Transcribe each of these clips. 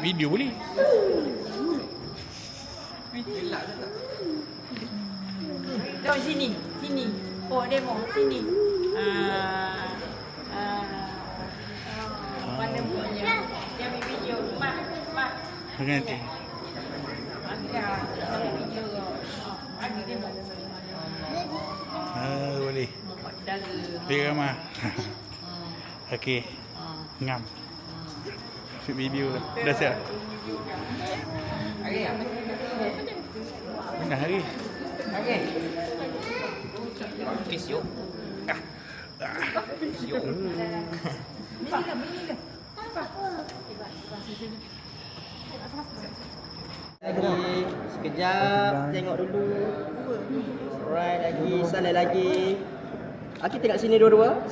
Video boleh. Jom sini, sini. Oh, demo sini. Ah. Ah. Mana punya? Dia video. Mak, mak. Oh, ambil demo. Ah, boleh. Dia ramah. Hmm. Okey. Ngam. Shoot video dah. Dah siap. Mana hari? Please yuk. Ah. Please yuk. Lagi sekejap tengok dulu. Alright lagi salah lagi. Okey tengok sini dua-dua.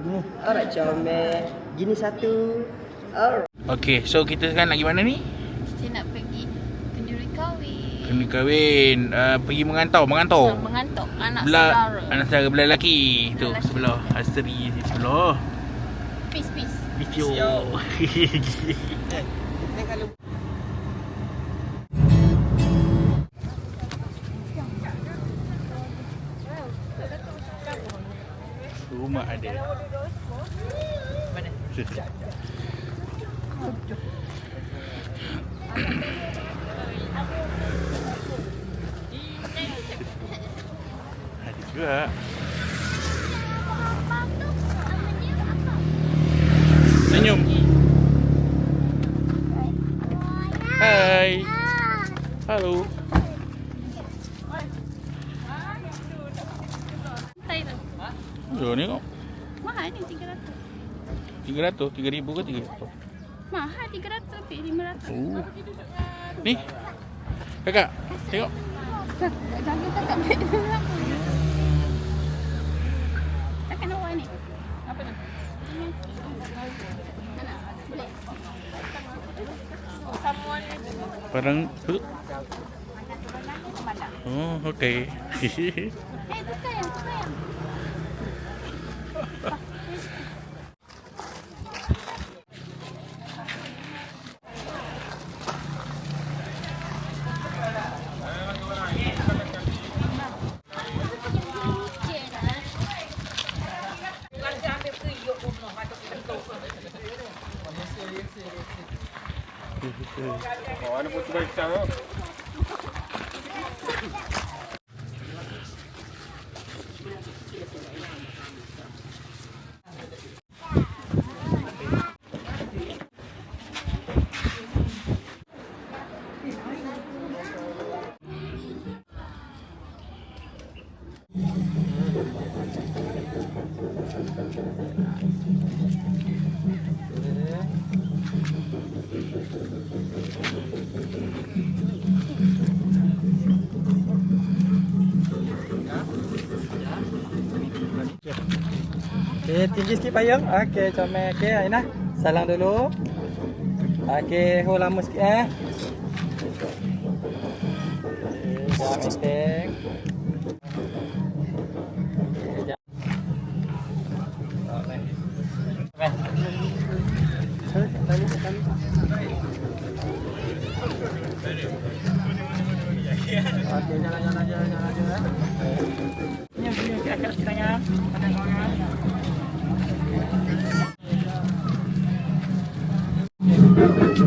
Gini. Alright comel. Gini satu. Alright. Okey, so kita sekarang nak pergi mana ni? Kita nak pergi kenduri kahwin. Kena kahwin, uh, pergi mengantau, mengantau. Nak mengantuk anak Belah saudara. anak saudara belah lelaki. Tu lelaki. sebelah Asteri di sebelah. Peace, peace. Video. Rumah ada. Mana? Ada juga. Senyum. Hai. Halo. Tu. Yo tengok. Mahal ni 300. 300, 3000 ke 300? Mahal 300 lebih 500. Oh. Ni. Kakak, tengok. Jangan tak kat beg tu. Takkan awak ni. Apa tu? Barang tu. Oh, okey. Eh, tukar yang, tukar yang. Olha o ponto da história. Okey, tinggi sikit payung. Okey, comel. Okey, Aina. Salang dulu. Okey, hold lama sikit eh. Okey, jangan enteng. Okey, jangan. Comel.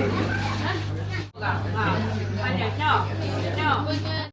嗯不敢不敢快点跳跳